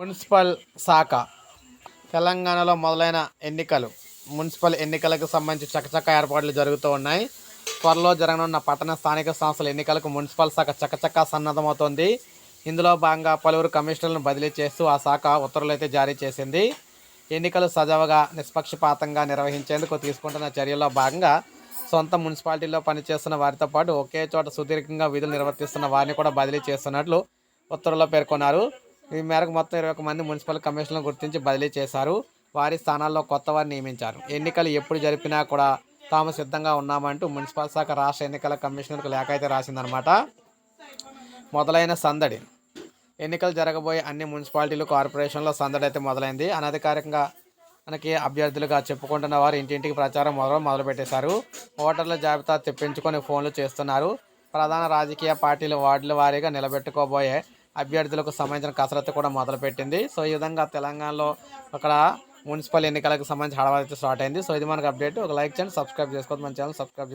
Municipal శాఖ తెలంగాణలో మొదలైన ఎన్నికలు. మున్సిపల్ ఎన్నికలకు సంబంధించి చకచక ఏర్పాట్లు జరుగుతూ ఉన్నాయి. త్వరలో జరగనున్న పట్టణ స్థానిక సంస్థల ఎన్నికలకు మున్సిపల్ శాఖ చకచకా సన్నద్ధమవుతోంది. ఇందులో భాగంగా పలువురు కమిషనర్లను బదిలీ చేస్తూ ఆ శాఖ ఉత్తర్వులు అయితే జారీ చేసింది. ఎన్నికలు సజావుగా నిష్పక్షపాతంగా నిర్వహించేందుకు తీసుకుంటున్న చర్యల్లో భాగంగా సొంత మున్సిపాలిటీలో పనిచేస్తున్న వారితో పాటు ఒకే చోట సుదీర్ఘంగా విధులు నిర్వర్తిస్తున్న వారిని కూడా బదిలీ చేస్తున్నట్లు ఉత్తర్వుల్లో పేర్కొన్నారు. ఈ మేరకు మొత్తం ఇరవై ఒక మంది మున్సిపల్ కమిషన్లను గుర్తించి బదిలీ చేశారు. వారి స్థానాల్లో కొత్త వారిని నియమించారు. ఎన్నికలు ఎప్పుడు జరిపినా కూడా తాము సిద్ధంగా ఉన్నామంటూ మున్సిపల్ శాఖ రాష్ట్ర ఎన్నికల కమిషనర్కు లేఖ అయితే రాసిందనమాట మొదలైన సందడి. ఎన్నికలు జరగబోయే అన్ని మున్సిపాలిటీలు కార్పొరేషన్లో సందడి అయితే మొదలైంది. అనధికారికంగా మనకి అభ్యర్థులుగా చెప్పుకుంటున్న వారు ఇంటింటికి ప్రచారం మొదలు మొదలుపెట్టేశారు. ఓటర్ల జాబితా తెప్పించుకొని ఫోన్లు చేస్తున్నారు. ప్రధాన రాజకీయ పార్టీలు వార్డుల వారీగా నిలబెట్టుకోబోయే అభ్యర్థులకు సంబంధించిన కసరత్తు కూడా మొదలుపెట్టింది. సో ఈ విధంగా తెలంగాణలో అక్కడ మున్సిపల్ ఎన్నికలకు సంబంధించి హడావడి అయితే స్టార్ట్ అయింది. సో ఇది మనకు అప్డేట్. ఒక లైక్ చేయండి సబ్స్క్రైబ్ చేసుకోవద్దు. మన ఛానల్ సబ్స్క్రైబ్